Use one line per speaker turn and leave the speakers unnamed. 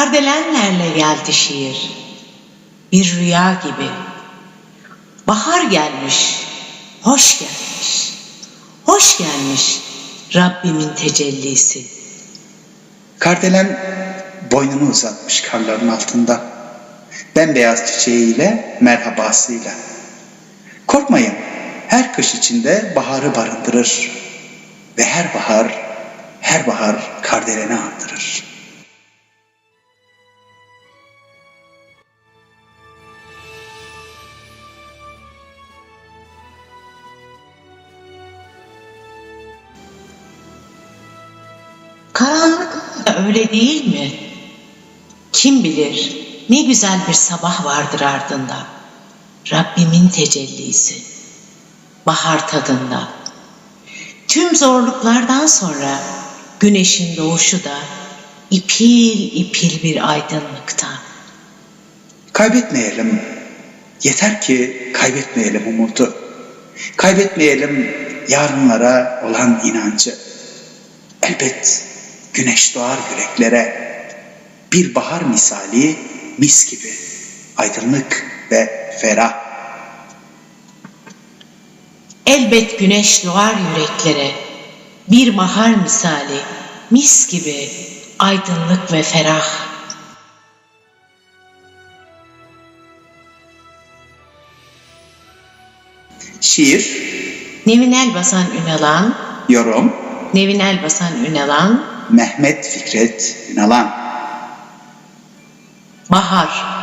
Kardelenlerle geldi şiir. Bir rüya gibi. Bahar gelmiş, hoş gelmiş. Hoş gelmiş Rabbimin tecellisi.
Kardelen boynunu uzatmış karların altında. Bembeyaz çiçeğiyle, merhabasıyla. Korkmayın, her kış içinde baharı barındırır. Ve her bahar, her bahar kardeleni andırır.
Karanlık da öyle değil mi? Kim bilir ne güzel bir sabah vardır ardında. Rabbimin tecellisi. Bahar tadında. Tüm zorluklardan sonra güneşin doğuşu da ipil ipil bir aydınlıkta.
Kaybetmeyelim. Yeter ki kaybetmeyelim umudu. Kaybetmeyelim yarınlara olan inancı. Elbet güneş doğar yüreklere. Bir bahar misali mis gibi aydınlık ve ferah.
Elbet güneş doğar yüreklere. Bir bahar misali mis gibi aydınlık ve ferah.
Şiir,
Nevin Elbasan Ünalan,
yorum,
Nevin Elbasan Ünalan,
Mehmet Fikret Ünalan.
Bahar.